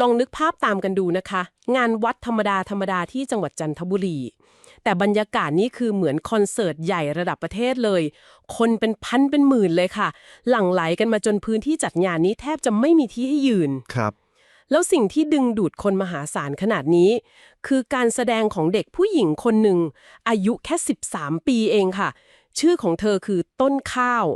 ลองนึกภาพตามกันดูนะคะ งานวัดธรรมดาธรรมดาที่จังหวัดจันทบุรี แต่บรรยากาศนี้คือเหมือนคอนเสิร์ตใหญ่ระดับประเทศเลย คนเป็นพันเป็นหมื่นเลยค่ะ หลั่งไหลกันมาจนพื้นที่จัดงานนี้แทบจะไม่มีที่ให้ยืน ครับ แล้วสิ่งที่ดึงดูดคนมหาศาลขนาดนี้ คือการแสดงของเด็กผู้หญิงคนหนึ่ง อายุแค่ 13 ปีเองค่ะ ชื่อของเธอคือต้นข้าว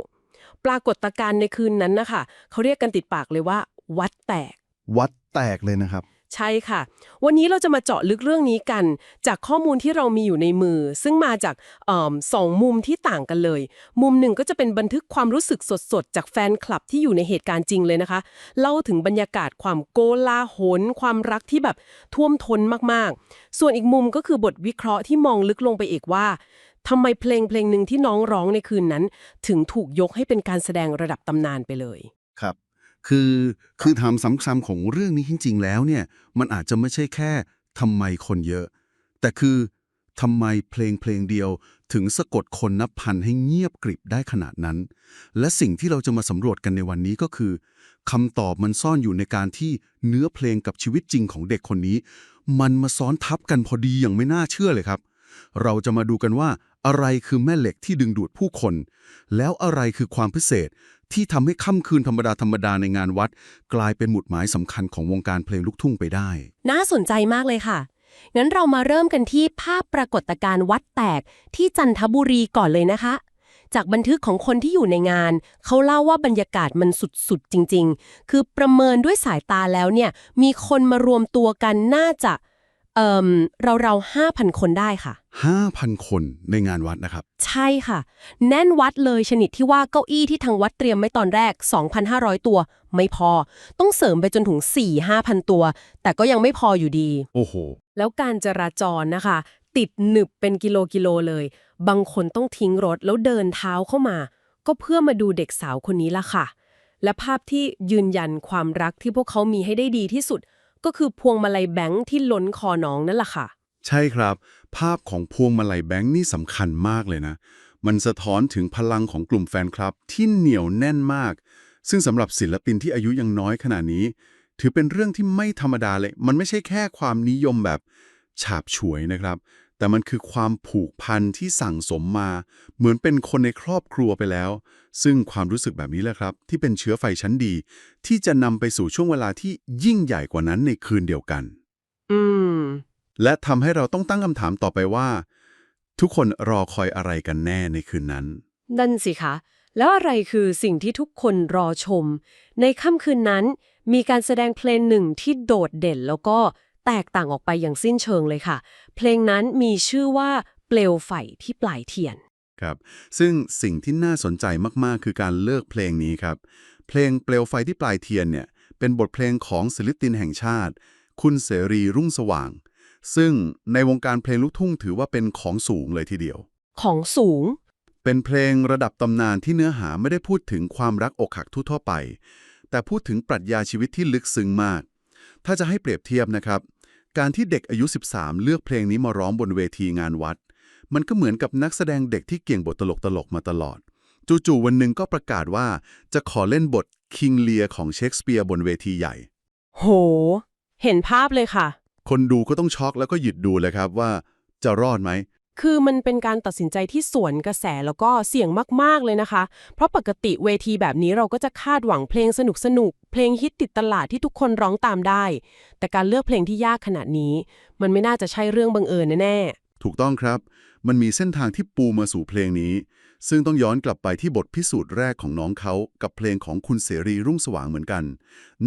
ปรากฏการณ์ในคืนนั้นนะคะเขาเรียกกันติดปากเลยว่า วัดแตก วัด แตกเลยนะครับ ใช่ค่ะ วันนี้เราจะมาเจาะลึกเรื่องนี้กัน จากข้อมูลที่เรามีอยู่ในมือ ซึ่งมาจากเอมสองมุมที่ต่างกันเลย มุมหนึ่งก็จะเป็นบันทึกความรู้สึกสดๆ จากแฟนคลับที่อยู่ในเหตุการณ์จริงเลยนะคะ เล่าถึงบรรยากาศความโกลาหลความรักที่แบบท่วมท้นมากๆ ส่วนอีกมุมก็คือบทวิเคราะห์ที่มองลึกลงไปอีกว่าทำไมเพลงเพลงหนึ่งที่น้องร้องในคืนนั้น ถึงถูกยกให้เป็นการแสดงระดับตำนานไปเลย ครับ คือคือทำซ้ำๆของเรื่องนี้จริง ๆ แล้วเนี่ยมันอาจจะไม่ใช่แค่ทำไมคนเยอะ แต่คือทำไมเพลงเพลงเดียว ถึงสะกดคนนับพันให้เงียบกริบได้ขนาดนั้น และสิ่งที่เราจะมาสำรวจกันในวันนี้ก็คือคำตอบมันซ่อนอยู่ในการที่เนื้อเพลงกับชีวิตจริงของเด็กคนนี้ มันมาซ้อนทับกันพอดีอย่างไม่น่าเชื่อเลยครับ เราจะมาดูกันว่า อะไรคือแม่เหล็กที่ดึงดูดผู้คน แล้วอะไรคือความพิเศษที่ทำให้ค่ำคืนธรรมดาธรรมดาในงานวัด กลายเป็นหมุดหมายสำคัญของวงการเพลงลูกทุ่งไปได้ น่าสนใจมากเลยค่ะ งั้นเรามาเริ่มกันที่ภาพปรากฏการณ์วัดแตกที่จันทบุรีก่อนเลยนะคะ จากบันทึกของคนที่อยู่ในงาน เขาเล่าว่าบรรยากาศมันสุดๆจริง ๆ คือประเมินด้วยสายตาแล้วเนี่ย มีคนมารวมตัวกันน่าจะ เอ่มเราๆห้าพันคนได้ค่ะ 5,000 คนในงานวัดนะครับ ใช่ค่ะ แน่นวัดเลยชนิดที่ว่าเก้าอี้ที่ทางวัดเตรียมไว้ตอนแรก 2,500 ตัว ไม่พอ ต้องเสริมไปจนถึง 4-5,000 ตัว แต่ก็ยังไม่พออยู่ดี โอ้โห แล้วการจราจรนะคะ ติดหนึบเป็นกิโลกิโลเลย บางคนต้องทิ้งรถแล้วเดินเท้าเข้ามา ก็เพื่อมาดูเด็กสาวคนนี้ละค่ะ และภาพที่ยืนยันความรักที่พวกเขามีให้ได้ดีที่สุด ก็คือพวงมาลัยแบงค์ที่ล้นคอน้องนั่นแหละค่ะ ใช่ครับ ภาพของพวงมาลัยแบงค์นี่สำคัญมากเลยนะ มันสะท้อนถึงพลังของกลุ่มแฟนคลับที่เหนียวแน่นมาก ซึ่งสำหรับศิลปินที่อายุยังน้อยขนาดนี้ ถือเป็นเรื่องที่ไม่ธรรมดาเลย มันไม่ใช่แค่ความนิยมแบบฉาบฉวยนะครับ แต่มันคือความผูกพันที่สั่งสมมา เหมือนเป็นคนในครอบครัวไปแล้ว ซึ่งความรู้สึกแบบนี้แหละครับ ที่เป็นเชื้อไฟชั้นดี ที่จะนำไปสู่ช่วงเวลาที่ยิ่งใหญ่กว่านั้นในคืนเดียวกัน อืม และทำให้เราต้องตั้งคำถามต่อไปว่า ทุกคนรอคอยอะไรกันแน่ในคืนนั้น นั่นสิคะ แล้วอะไรคือสิ่งที่ทุกคนรอชม ในค่ำคืนนั้น มีการแสดงเพลงหนึ่งที่โดดเด่นแล้วก็ แตกต่างออกไปอย่างสิ้นเชิงเลยค่ะ เพลงนั้นมีชื่อว่าเปลวไฟที่ปลายเทียน ครับ ซึ่งสิ่งที่น่าสนใจมาก ๆ คือการเลือกเพลงนี้ครับ เพลงเปลวไฟที่ปลายเทียนเนี่ย เป็นบทเพลงของศิลปินแห่งชาติ คุณเสรีรุ่งสว่าง ซึ่งในวงการเพลงลูกทุ่งถือว่าเป็นของสูงเลยทีเดียว ของสูง เป็นเพลงระดับตำนานที่เนื้อหาไม่ได้พูดถึงความรักอกหักทั่วๆไป แต่พูดถึงปรัชญาชีวิตที่ลึกซึ้งมาก ถ้าจะให้เปรียบเทียบนะครับ การที่เด็กอายุ 13 เลือกเพลงนี้มาร้องบนเวทีงานวัด มันก็เหมือนกับนักแสดงเด็กที่เก่งบทตลกๆมาตลอด จู่ๆวันหนึ่งก็ประกาศว่าจะขอเล่นบทคิงเลียของเชคสเปียร์บนเวทีใหญ่ โห เห็นภาพเลยค่ะ คนดูก็ต้องช็อกแล้วก็หยุดดูเลยครับว่าจะรอดไหม คือมันเป็นการตัดสินใจที่สวนกระแสแล้วก็เสี่ยงมาก ๆ เลยนะคะ เพราะปกติเวทีแบบนี้เราก็จะคาดหวังเพลงสนุกสนุกๆเพลงฮิตติดตลาดที่ทุกคนร้องตามได้ แต่การเลือกเพลงที่ยากขนาดนี้ มันไม่น่าจะใช่เรื่องบังเอิญแน่ถูกต้องครับ มันมีเส้นทางที่ปูมาสู่เพลงนี้ ซึ่งต้องย้อนกลับไปที่บทพิสูจน์แรกของน้องเขากับเพลงของคุณเสรีรุ่งสว่างเหมือนกัน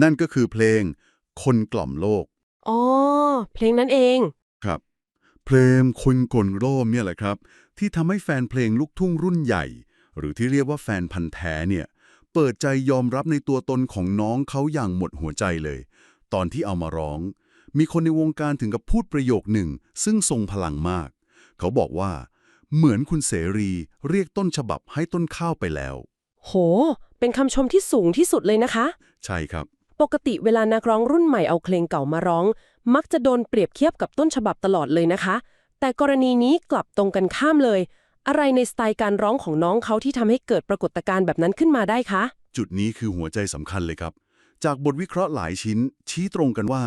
นั่นก็คือเพลง คนกล่อมโลกๆอ๋อเพลงนั้นเองครับ เพลงคนกล่อมโลกเนี่ยแหละครับ ที่ทำให้แฟนเพลงลูกทุ่งรุ่นใหญ่ หรือที่เรียกว่าแฟนพันธ์แท้เนี่ยเปิดใจยอมรับในตัวตนของน้องเขาอย่างหมดหัวใจเลย ตอนที่เอามาร้อง มีคนในวงการถึงกับพูดประโยคหนึ่ง ซึ่งทรงพลังมาก เขาบอกว่า เหมือนคุณเสรีเรียกต้นฉบับให้ต้นข้าวไปแล้ว โห เป็นคำชมที่สูงที่สุดเลยนะคะ ใช่ครับ ปกติเวลานักร้องรุ่นใหม่เอาเพลงเก่ามาร้อง มักจะโดนเปรียบเทียบกับต้นฉบับตลอดเลยนะคะ แต่กรณีนี้กลับตรงกันข้ามเลย อะไรในสไตล์การร้องของน้องเขาที่ทำให้เกิดปรากฏการณ์แบบนั้นขึ้นมาได้คะ จุดนี้คือหัวใจสำคัญเลยครับ จากบทวิเคราะห์หลายชิ้น ชี้ตรงกันว่า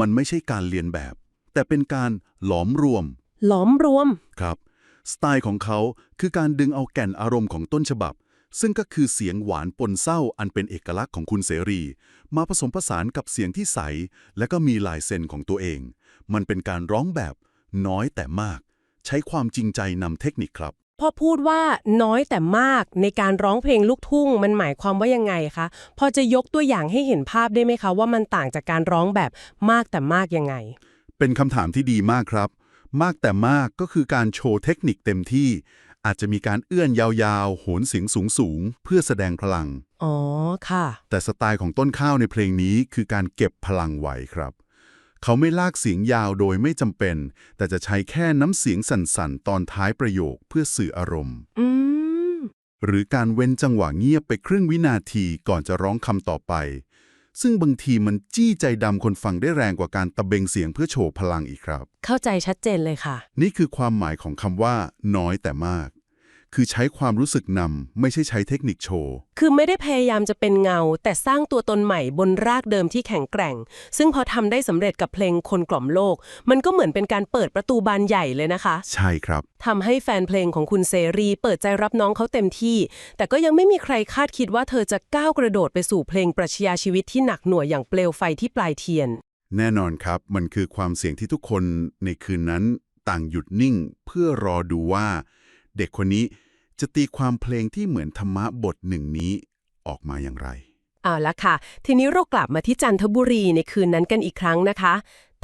มันไม่ใช่การเรียนแบบ แต่เป็นการหลอมรวม หลอมรวม ครับ สไตล์ของเขาคือการดึงเอาแก่นอารมณ์ของต้นฉบับ ซึ่งก็คือเสียงหวานปนเศร้าอันเป็นเอกลักษณ์ของคุณเสรี มาผสมผสานกับเสียงที่ใส และก็มีลายเซ็นของตัวเอง มันเป็นการร้องแบบน้อยแต่มาก ใช้ความจริงใจนำเทคนิคครับพอพูดว่าน้อยแต่มากในการร้องเพลงลูกทุ่ง มันหมายความว่ายังไงคะพอจะยกตัวอย่างให้เห็นภาพได้ไหมคะ ว่ามันต่างจากการร้องแบบมากแต่มากยังไง เป็นคำถามที่ดีมากครับ มากแต่มากก็คือการโชว์เทคนิคเต็มที่ อาจจะมีการเอื้อนยาวๆ โหนเสียงสูงๆ เพื่อแสดงพลัง อ๋อ ค่ะ แต่สไตล์ของต้นข้าวในเพลงนี้คือการเก็บพลังไว้ครับ เขาไม่ลากเสียงยาวโดยไม่จำเป็น แต่จะใช้แค่น้ำเสียงสั่นๆ ตอนท้ายประโยคเพื่อสื่ออารมณ์ อืม หรือการเว้นจังหวะเงียบไปครึ่งวินาทีก่อนจะร้องคำต่อไป ซึ่งบางทีมันจี้ใจดำคนฟังได้แรงกว่าการตะเบงเสียงเพื่อโชว์พลังอีกครับ เข้าใจชัดเจนเลยค่ะ นี่คือความหมายของคำว่า น้อยแต่มาก คือใช้ความรู้สึกนำไม่ใช่ใช้เทคนิคโชว์ คือไม่ได้พยายามจะเป็นเงา แต่สร้างตัวตนใหม่บนรากเดิมที่แข็งแกร่ง ซึ่งพอทำได้สำเร็จกับเพลงคนกล่อมโลก มันก็เหมือนเป็นการเปิดประตูบานใหญ่เลยนะคะ ใช่ครับทำให้แฟนเพลงของคุณเสรี เปิดใจรับน้องเขาเต็มที่ แต่ก็ยังไม่มีใครคาดคิดว่าเธอจะก้าวกระโดดไปสู่เพลงปรัชญาชีวิตที่หนักหน่วงอย่างเปลวไฟที่ปลายเทียน แน่นอนครับ มันคือความเสี่ยงที่ทุกคนในคืนนั้นต่างหยุดนิ่งเพื่อรอดูว่า เด็กคนนี้ จะตีความเพลงที่เหมือนธรรมะบทหนึ่งนี้ออกมาอย่างไร เอาละค่ะ ทีนี้เรากลับมาที่จันทบุรีในคืนนั้นกันอีกครั้งนะคะ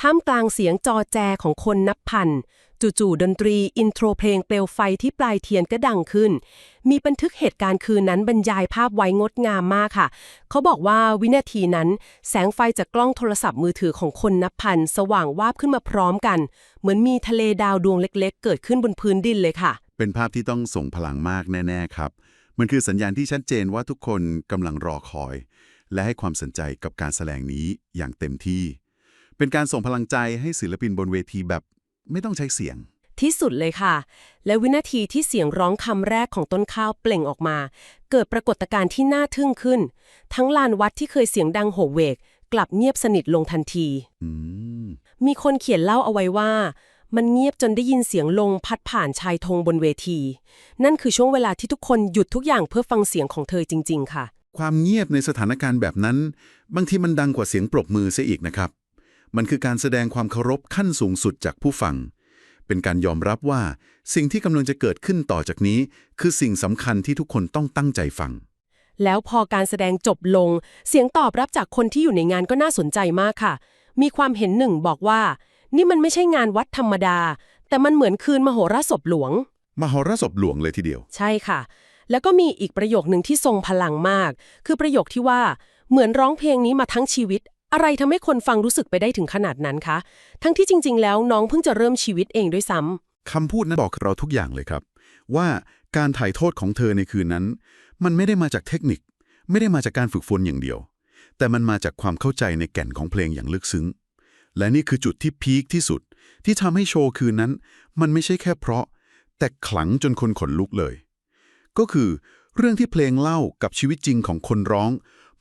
ท่ามกลางเสียงจอแจของคนนับพัน จู่ๆดนตรีอินโทรเพลงเปลวไฟที่ปลายเทียนก็ดังขึ้น มีบันทึกเหตุการณ์คืนนั้นบรรยายภาพไว้งดงามมากค่ะ เขาบอกว่าวินาทีนั้น แสงไฟจากกล้องโทรศัพท์มือถือของคนนับพัน สว่างวาบขึ้นมาพร้อมกัน เหมือนมีทะเลดาวดวงเล็กๆ เกิดขึ้นบนพื้นดินเลยค่ะ เป็นภาพที่ต้องส่งพลังมากแน่ ๆ ครับ มันคือสัญญาณที่ชัดเจนว่าทุกคนกำลังรอคอย และให้ความสนใจกับการแสดงนี้อย่างเต็มที่ เป็นการส่งพลังใจให้ศิลปินบนเวทีแบบไม่ต้องใช้เสียง ที่สุดเลยค่ะ และวินาทีที่เสียงร้องคำแรกของต้นข้าวเปล่งออกมา เกิดปรากฏการณ์ที่น่าทึ่งขึ้น ทั้งลานวัดที่เคยเสียงดังโหวเวก กลับเงียบสนิทลงทันทีอืมมีคนเขียนเล่าเอาไว้ว่า มันเงียบจนได้ยินเสียงลงพัดผ่านชายธงบนเวที นั่นคือช่วงเวลาที่ทุกคนหยุดทุกอย่างเพื่อฟังเสียงของเธอจริง ๆ ค่ะ ความเงียบในสถานการณ์แบบนั้น บางทีมันดังกว่าเสียงปรบมือเสียอีกนะครับ มันคือการแสดงความเคารพขั้นสูงสุดจากผู้ฟัง เป็นการยอมรับว่า สิ่งที่กำลังจะเกิดขึ้นต่อจากนี้ คือสิ่งสำคัญที่ทุกคนต้องตั้งใจฟัง แล้วพอการแสดงจบลง เสียงตอบรับจากคนที่อยู่ในงานก็น่าสนใจมากค่ะ มีความเห็นหนึ่งบอกว่า นี่มันไม่ใช่งานวัดธรรมดา แต่มันเหมือนคืนมโหรสพหลวง มหรสพหลวงเลยทีเดียว ใช่ค่ะ แล้วก็มีอีกประโยคหนึ่งที่ทรงพลังมาก คือประโยคที่ว่าเหมือนร้องเพลงนี้มาทั้งชีวิต อะไรทำให้คนฟังรู้สึกไปได้ถึงขนาดนั้นคะ ทั้งที่จริง ๆ แล้วน้องเพิ่งจะเริ่มชีวิตเองด้วยซ้ำคำพูดนั้นบอกเราทุกอย่างเลยครับ ว่าการถ่ายโทษของเธอในคืนนั้น มันไม่ได้มาจากเทคนิค ไม่ได้มาจากการฝึกฝนอย่างเดียว แต่มันมาจากความเข้าใจในแก่นของเพลงอย่างลึกซึ้ง และนี่คือจุดที่พีคที่สุด ที่ทำให้โชว์คืนนั้น มันไม่ใช่แค่เพราะ แต่ขลังจนคนขนลุกเลย ก็คือเรื่องที่เพลงเล่ากับชีวิตจริงของคนร้อง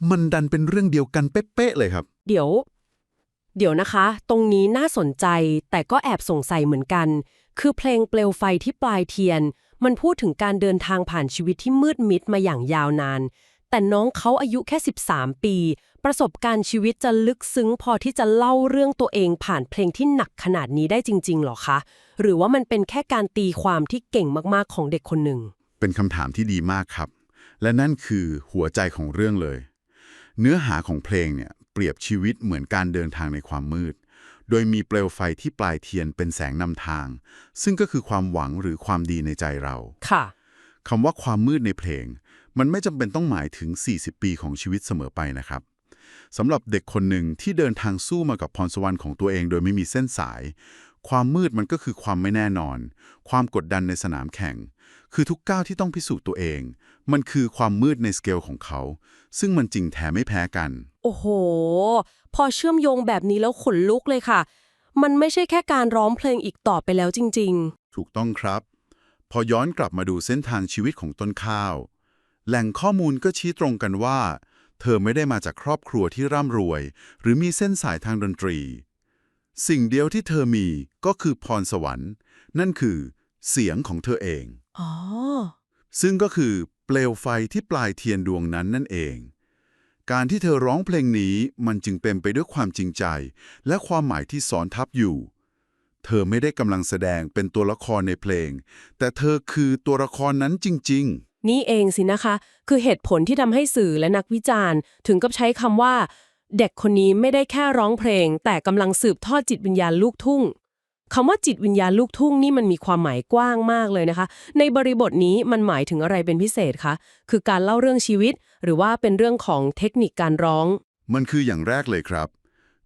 มันดันเป็นเรื่องเดียวกันเป๊ะๆเลยครับ เดี๋ยว เดี๋ยวนะคะ ตรงนี้น่าสนใจแต่ก็แอบสงสัยเหมือนกัน คือเพลงเปลวไฟที่ปลายเทียน มันพูดถึงการเดินทางผ่านชีวิตที่มืดมิดมาอย่างยาวนาน แต่น้องเขาอายุแค่ 13 ปี ประสบการณ์ชีวิตจะลึกซึ้งพอที่จะเล่าเรื่องตัวเองผ่านเพลงที่หนักขนาดนี้ได้จริงๆหรอคะ หรือว่ามันเป็นแค่การตีความที่เก่งมากๆของเด็กคนหนึ่ง เป็นคำถามที่ดีมากครับ และนั่นคือหัวใจของเรื่องเลย เนื้อหาของเพลงเนี่ยเปรียบชีวิตเหมือนการเดินทางในความมืด โดยมีเปลวไฟที่ปลายเทียนเป็นแสงนำทาง ซึ่งก็คือความหวังหรือความดีในใจเรา ค่ะคำว่าความมืดในเพลง มันไม่จำเป็นต้องหมายถึง 40 ปีของชีวิตเสมอไปนะครับสำหรับเด็กคนหนึ่งที่เดินทางสู้มากับพรสวรรค์ของตัวเองโดยไม่มีเส้นสาย ความมืดมันก็คือความไม่แน่นอน ความกดดันในสนามแข่ง คือทุกก้าวที่ต้องพิสูจน์ตัวเอง มันคือความมืดในสเกลของเขา ซึ่งมันจริงแท้ไม่แพ้กัน โอ้โห พอเชื่อมโยงแบบนี้แล้วขนลุกเลยค่ะ มันไม่ใช่แค่การร้องเพลงอีกต่อไปแล้วจริง ๆ ถูกต้องครับ พอย้อนกลับมาดูเส้นทางชีวิตของต้นข้าว แหล่งข้อมูลก็ชี้ตรงกันว่า เธอไม่ได้มาจากครอบครัวที่ร่ำรวย หรือมีเส้นสายทางดนตรี สิ่งเดียวที่เธอมีก็คือพรสวรรค์ นั่นคือเสียงของเธอเองอ๋อซึ่งก็คือเปลวไฟที่ปลายเทียนดวงนั้นนั่นเอง การที่เธอร้องเพลงนี้มันจึงเป็นไปด้วยความจริงใจ และความหมายที่ซ้อนทับอยู่ เธอไม่ได้กำลังแสดงเป็นตัวละครในเพลง แต่เธอคือตัวละครนั้นจริง นี่เองสินะคะ คือเหตุผลที่ทำให้สื่อและนักวิจารณ์ ถึงกับใช้คำว่า เด็กคนนี้ไม่ได้แค่ร้องเพลง แต่กำลังสืบทอดจิตวิญญาณลูกทุ่งคำว่าจิตวิญญาณลูกทุ่งนี่มันมีความหมายกว้างมากเลยนะคะ ในบริบทนี้มันหมายถึงอะไรเป็นพิเศษคะ คือการเล่าเรื่องชีวิต หรือว่าเป็นเรื่องของเทคนิคการร้อง มันคืออย่างแรกเลยครับ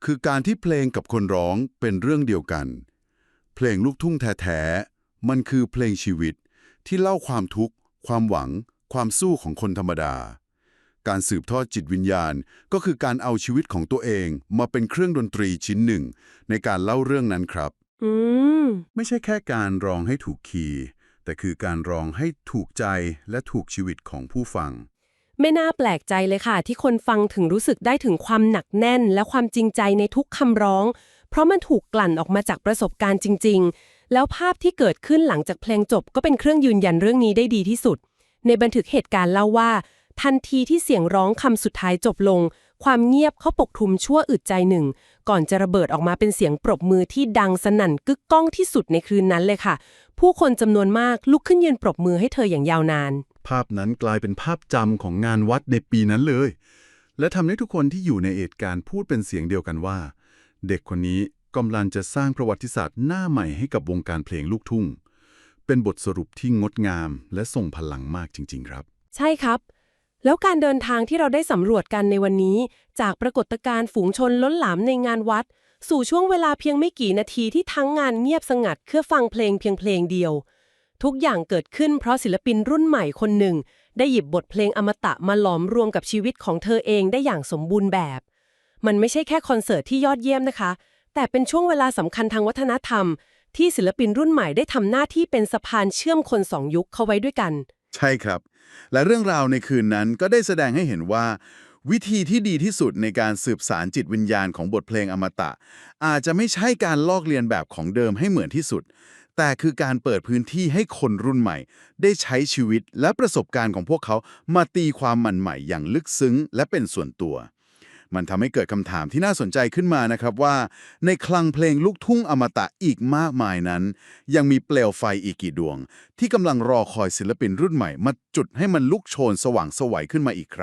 คือการที่เพลงกับคนร้องเป็นเรื่องเดียวกัน เพลงลูกทุ่งแท้ๆ มันคือเพลงชีวิตที่เล่าความทุกข์ ความหวัง ความสู้ของคนธรรมดา การสืบทอดจิตวิญญาณก็คือการเอาชีวิตของตัวเองมาเป็นเครื่องดนตรีชิ้นหนึ่ง ในการเล่าเรื่องนั้นครับอืมไม่ใช่แค่การร้องให้ถูกคีย์แต่คือการร้องให้ถูกใจและถูกชีวิตของผู้ฟัง ไม่น่าแปลกใจเลยค่ะ ที่คนฟังถึงรู้สึกได้ถึงความหนักแน่น และความจริงใจในทุกคำร้อง เพราะมันถูกกลั่นออกมาจากประสบการณ์จริง ๆ แล้วภาพที่เกิดขึ้นหลังจากเพลงจบก็เป็นเครื่องยืนยันเรื่องนี้ได้ดีที่สุด ในบันทึกเหตุการณ์เล่าว่า ทันทีที่เสียงร้องคำสุดท้ายจบลง ความเงียบเขาปกคลุมชั่วอึดใจหนึ่ง ก่อนจะระเบิดออกมาเป็นเสียงปรบมือที่ดังสนั่นกึกก้องที่สุดในคืนนั้นเลยค่ะ ผู้คนจำนวนมากลุกขึ้นยืนปรบมือให้เธออย่างยาวนาน ภาพนั้นกลายเป็นภาพจำของงานวัดในปีนั้นเลย และทำให้ทุกคนที่อยู่ในเหตุการณ์พูดเป็นเสียงเดียวกันว่า เด็กคนนี้ กำลังจะสร้างประวัติศาสตร์หน้าใหม่ให้กับวงการเพลงลูกทุ่ง เป็นบทสรุปที่งดงามและทรงพลังมากจริง ๆ ครับ ใช่ครับ แล้วการเดินทางที่เราได้สำรวจกันในวันนี้ จากปรากฏการณ์ฝูงชนล้นหลามในงานวัด สู่ช่วงเวลาเพียงไม่กี่นาทีที่ทั้งงานเงียบสงัดเพื่อฟังเพลงเพียงเพลงเดียว ทุกอย่างเกิดขึ้นเพราะศิลปินรุ่นใหม่คนหนึ่ง ได้หยิบบทเพลงอมตะมาหลอมรวมกับชีวิตของเธอเองได้อย่างสมบูรณ์แบบ มันไม่ใช่แค่คอนเสิร์ตที่ยอดเยี่ยมนะคะ แต่เป็นช่วงเวลาสำคัญทางวัฒนธรรม ที่ศิลปินรุ่นใหม่ได้ทำหน้าที่เป็นสะพานเชื่อมคนสองยุคเข้าไว้ด้วยกัน ใช่ครับ และเรื่องราวในคืนนั้นก็ได้แสดงให้เห็นว่า วิธีที่ดีที่สุดในการสืบสารจิตวิญญาณของบทเพลงอมตะ อาจจะไม่ใช่การลอกเลียนแบบของเดิมให้เหมือนที่สุด แต่คือการเปิดพื้นที่ให้คนรุ่นใหม่ ได้ใช้ชีวิตและประสบการณ์ของพวกเขามาตีความมันใหม่อย่างลึกซึ้งและเป็นส่วนตัว มันทำให้เกิดคำถามที่น่าสนใจขึ้นมานะครับว่า ในคลังเพลงลูกทุ่งอมตะอีกมากมายนั้น ยังมีเปลวไฟอีกกี่ดวง ที่กำลังรอคอยศิลปินรุ่นใหม่มาจุดให้มันลุกโชนสว่างสวัยขึ้นมาอีกครั้ง